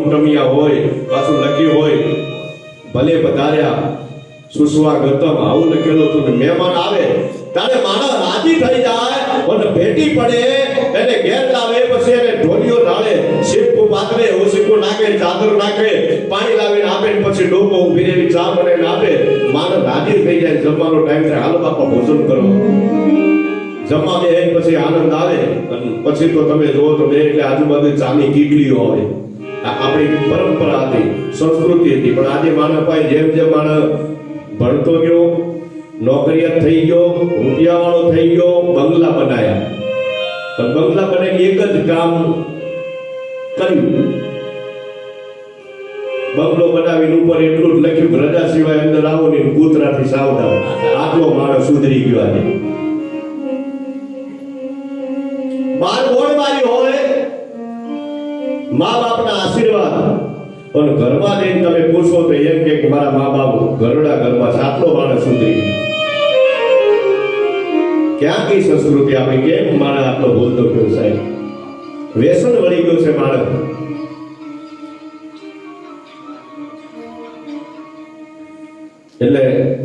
ટમિયા હોય, પાછું લખ્યું હોય, ભલે પધાર્યા સુસ્વાગતમ આવું લખેલું હતું મહેમાન આવે, ત્યારે માણસ રાજી થઈ જાય અને ભેટી પડે, એને ઘેર લાવે, પછી એને ઢોલિયો ઢાળે સિક્કો પાથરે ઓસિક્કો નાખે, ચાદર નાખે, પાણી લાવીને આપે ને પછી ડોકો ઊભી રહેવી, ચા બનાવીને આપે. માણસ રાજી થઈ જાય, જમવાનો ટાઈમ થાય, હાલો બાપા, ભોજન કરો. જમવા બે પછી આનંદ આવે, અને પછી તો તમે જુઓ તો બે એટલે આજુબાજુ ચાની કીટલીઓ હોય આપણી પરંપરા હતી, સંસ્કૃતિ હતી. પણ આજે માનવ ભાઈ જેમ જેમ માણસ ભણતો ગયો, નોકરિયાત થઈ ગયો રૂપિયા વાળો થઈ ગયો, બંગલા બનાયા. પણ બંગલા બને એક જ કામ કર્યું. બંગલો બનાવીને ઉપર એટલું જ લખ્યું રજા સિવાય અંદર આવો ને કૂતરાથી સાવધાન. આટલો માણસ સુધરી ગયો આજે. બાર ગોળ મારી હોય મા બાપના આશીર્વાદ. પણ ઘરમાં જઈને તમે પૂછો તો એમ કે મારા મા બાપ ઘરડા ઘરમાં સાતલો માણસ સુધરી ક્યાંથી સંસ્કૃતિ આપણી કેમ માણસ આટલો બોલતો ગયો સાહેબ? વ્યસન વળી ગયું છે માણસ એટલે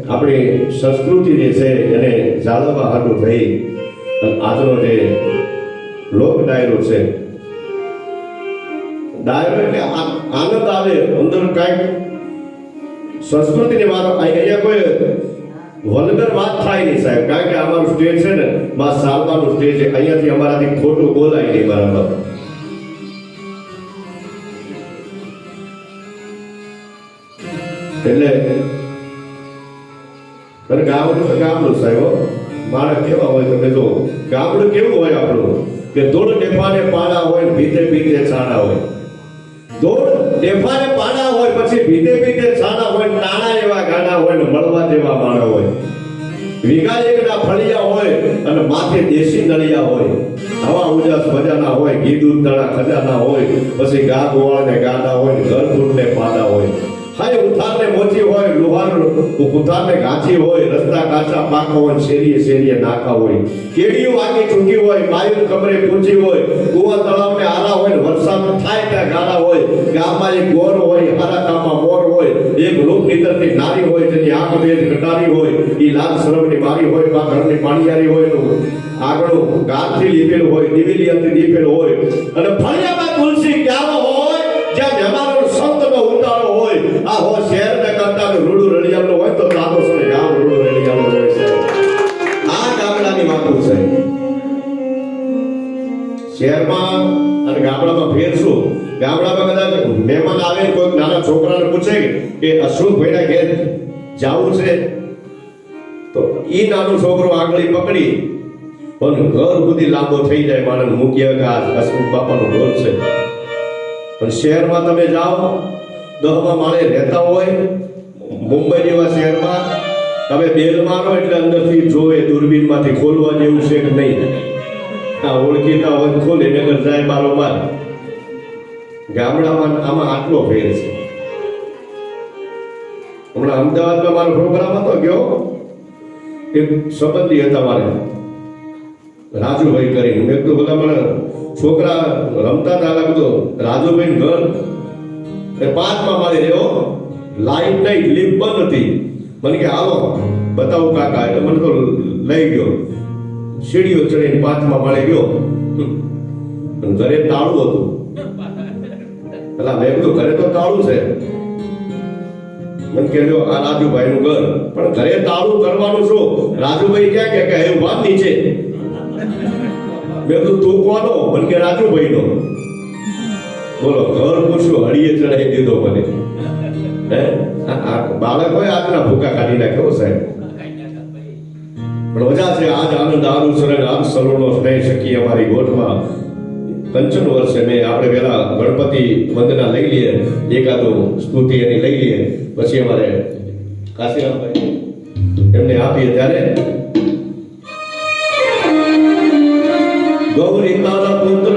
આપણી સંસ્કૃતિ જે છે એને જાળવવા હાટું થઈ આજનો જે લોક ડાયરો છે ડાયરો એટલે આ- આનંદ આવે અંદર કાંઈક સંસ્કૃતિની વાત અહીં- અહીંયા કોઈ વલ્ગર વાત થાય નહીં સાહેબ કારણ કે અમારું સ્ટેજ છે ને માં સાલવાનું સ્ટેજ છે અહીંયાથી અમારાથી ખોટું બોલાય નહીં બરાબર એટલે અને ગામડું તો ગામડું સાહેબ હો. માણસ કેવા હોય તમે જો ગામડું કેવું હોય આપણું કે દોડ ડેફાને પાડા હોય ને ભીતે ભીતે છાણા હોય દોડ ડેફાને પાડા હોય, પછી ભીતે ભીતે છાણા હોય, નાના એવા ગાના હોય ને મળવા જેવા માણા હોય. વિગા એકના ફળિયા હોય અને માથે દેશી નળિયા હોય. હવા ઉજાસ મજાના હોય દૂધ તળા ખજાના હોય, પછી ગા ગોવાળ ને ગાડા હોય ઘર ને પાડા હોય. હાય ઉથારને મોચી હોય, લુહાર ઉથાર ને ગાંચી હોય, રસ્તા કાચા પાકા હોય, શેરીએ શેરીએ નાકા હોય. કેડીઓ વાગી ચૂકી હોય માયું કમરે પૂંચી હોય, કુવા તળાવને આરા હોય વરસાદ થાય ત્યાં ગાળા હોય, ગામમાં એક ગોર હોય હારા કામમાં મોર હોય, એક રૂપ નીતરની નારી હોય, જેની આંખ વેદ કટારી હોય, એ લાલ શરમની મારી હોય બા ઘરની પાણીયારી હોય, તો આગળ ગાંઠથી લીપેલું હોય, દિવેલી હતી લીપેલું હોય. અને ફળિયામાં તુલસી ક્યારો હોય? જ્યાં મહેમાનો કદાચ મહેમાન આવે, કોઈ નાના છોકરાને પૂછે કે અશોક ભાઈના ઘેર જાવું છે? તો એ નાનો છોકરો આંગળી પકડી પણ ઘર સુધી લાંબો થઈ જાય, માણસ મૂકી કે આ અશોક બાપાનું ઘર છે. પણ શહેરમાં તમે જાઓ, દહમાં માળે રહેતા હોય, મુંબઈ જેવા શહેરમાં, તમે બેલ મારો એટલે અંદરથી જોવે, દૂરબીનમાંથી ખોલવા જેવું છે કે નહીં? આ ઓળખીતા હોય ખોલે નગર જાય બારોબાર. ગામડામાં આમાં આટલો ફેર છે. હમણાં અમદાવાદમાં મારો પ્રોગ્રામ હતો, ગયો? એક સંબંધી હતા મારે. રાજુભાઈ કરીને. મેં કીધું, બધા મને છોકરા રમતા હતા. કીધું, રાજુભાઈ, ઘર. એ પાંચમાં મારે રહ્યો. લાઈટ નહીં લીપ બંધ હતી. મને કે, હાલો, બતાવું કાકા. એટલે મને તો લઈ ગયો. સીડીઓ ચડીને પાંચમાં માળે ગયો. ઘરે તાળું હતું. પેલા મેં કીધું, ઘરે તો તાળું છે. મને કે લ્યો આ રાજુભાઈ નું ઘર. પણ ઘરે તાળું કરવાનું શું? રાજુભાઈ ક્યાં કે કે એવું વાત નીચે. મેં કીધું, તું કોનો? મને કે રાજુભાઈ નો બોલો, ઘર પૂછ્યું હળીએ ચડાવી દીધો મને. હે? બાળક હોય, આજના ભૂકા કાઢી નાખ્યો સાહેબ. પણ મજા છે, આજ આનંદ આરુ સરળ આમ સલોનો સ્નેહ શકી અમારી ગોઠમાં. પંચમ વર્ષે મેં આપણે પેલા ગણપતિ વંદના લઈ લઈએ, એકાદો સ્તુતિ એની લઈ લઈએ. પછી અમારે કાશીરામભાઈ એમને આપીએ ત્યારે ગૌરી તારા પુત્ર